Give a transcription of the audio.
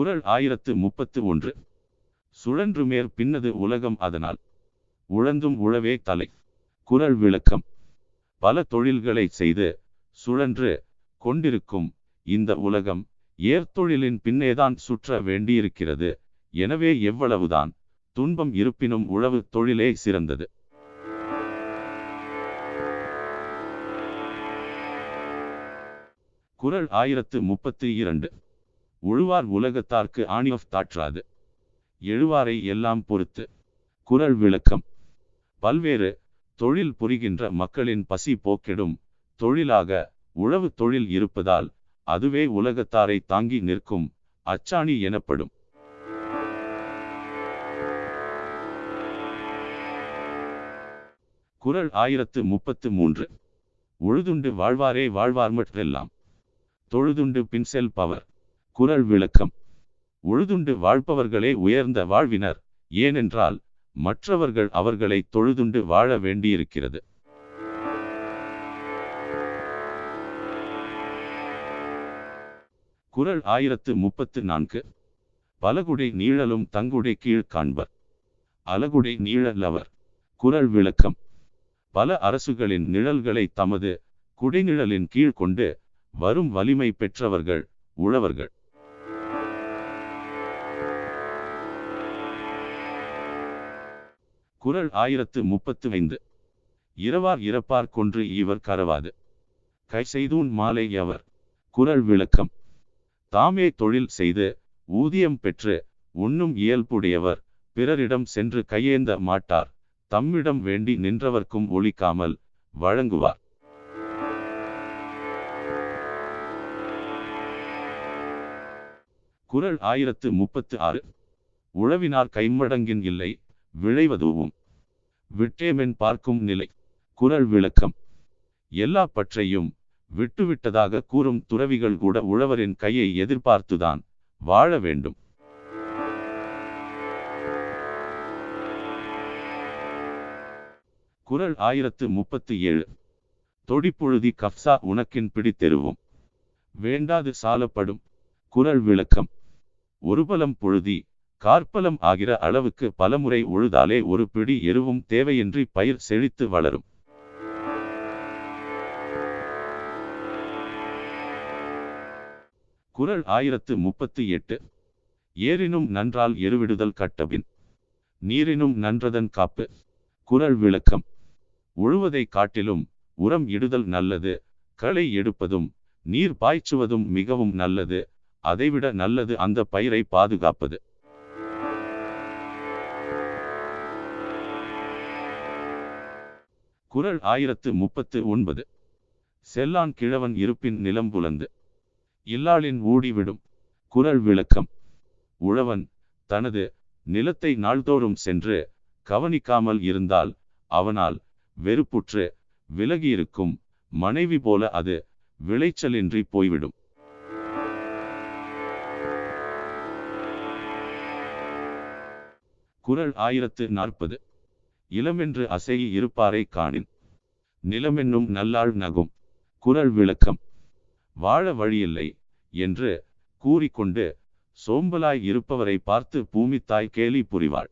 குரல் ஆயிரத்து முப்பத்து ஒன்று. சுழன்று மேற் பின்னது உலகம் அதனால். உழந்தும் உழவே தலை. குரல் விளக்கம். பல தொழில்களை செய்து சுழன்று கொண்டிருக்கும் இந்த உலகம் ஏர்த்தொழிலின் பின்னேதான் சுற்ற வேண்டியிருக்கிறது. எனவே எவ்வளவுதான் துன்பம் இருப்பினும் உழவு தொழிலே சிறந்தது. குரல் ஆயிரத்து முப்பத்தி இரண்டு. உழுவார் உலகத்தார்க்கு ஆணி ஆஃப் தாற்றாது. எழுவாரை எல்லாம் பொறுத்து குறள் விளக்கம். பல்வேறு தொழில் புரிகின்ற மக்களின் பசி போக்கெடும் தொழிலாக உழவு தொழில் இருப்பதால் அதுவே உலகத்தாரை தாங்கி நிற்கும் அச்சாணி எனப்படும். குறள் ஆயிரத்து முப்பத்து மூன்று. உழுதுண்டு வாழ்வாரே வாழ்வார்மற்றெல்லாம். தொழுதுண்டு பின்செல் பவர் குரல் விளக்கம். உழுதுண்டு வாழ்பவர்களே உயர்ந்த வாழ்வினர். ஏனென்றால் மற்றவர்கள் அவர்களை தொழுதுண்டு வாழ வேண்டியிருக்கிறது. குறள் ஆயிரத்து முப்பத்து நான்கு. பலகுடை நீழலும் தங்குடை கீழ் காண்பர். அலகுடை நீழலவர். குரல் விளக்கம். பல அரசுகளின் நிழல்களை தமது குடைநிழலின் கீழ் கொண்டு வரும் வலிமை பெற்றவர்கள் உழவர்கள். குரல் ஆயிரத்து முப்பத்து ஐந்து இரவார் இறப்பார் கொன்று இவர் கரவாது. கை செய்தூன் மாலை அவர் குரல் விளக்கம். தாமே தொழில் செய்து ஊதியம் பெற்று உண்ணும் இயல்புடையவர் பிறரிடம் சென்று கையேந்த மாட்டார். தம்மிடம் வேண்டி நின்றவர்க்கும் ஒழிக்காமல் வழங்குவார். குரல் ஆயிரத்து முப்பத்து ஆறு. உழவினார் கைமடங்கின் இல்லை. விளைவதுவும் விட்டேமென் பார்க்கும் நிலை குரல் விளக்கம். எல்லா பற்றையும் விட்டுவிட்டதாக கூறும் துறவிகள் கூட உழவரின் கையை எதிர்பார்த்துதான் வாழ வேண்டும். குரல் ஆயிரத்து முப்பத்து ஏழு. தொடிப்புழுதி கப்சா உனக்கின் பிடித்தெருவும் வேண்டாது சாலப்படும் குரல் விளக்கம். ஒருபலம் புழுதி கார்பலம் ஆகிற அளவுக்கு பலமுறை உழுதாலே ஒரு பிடி எருவும் தேவையின்றி பயிர் செழித்து வளரும். குரல் ஆயிரத்து முப்பத்தி எட்டு. ஏறினும் நன்றால் எருவிடுதல் கட்டபின். நீரினும் நன்றதன் காப்பு. குறள் விளக்கம். உழுவதை காட்டிலும் உரம் இடுதல் நல்லது. களை எடுப்பதும் நீர் பாய்ச்சுவதும் மிகவும் நல்லது. அதைவிட நல்லது அந்த பயிரை பாதுகாப்பது. குறள் ஆயிரத்து முப்பத்து ஒன்பது. செல்லான் கிழவன் இருப்பின் நிலம் புலந்து. இல்லாளின் ஊடிவிடும் குறள் விளக்கம். உழவன் தனது நிலத்தை நாள்தோறும் சென்று கவனிக்காமல் இருந்தால் அவனால் வெறுப்புற்று விலகியிருக்கும் மனைவி போல அது விளைச்சலின்றி போய்விடும். குறள் ஆயிரத்து நாற்பது. இளமென்று அசையி இருப்பாரை காணின். நிலமென்னும் நல்லாள் நகும். குரல் விளக்கம். வாழ வழியில்லை என்று கூறிக்கொண்டு சோம்பலாய் இருப்பவரை பார்த்து பூமித்தாய் கேலி புரிவாள்.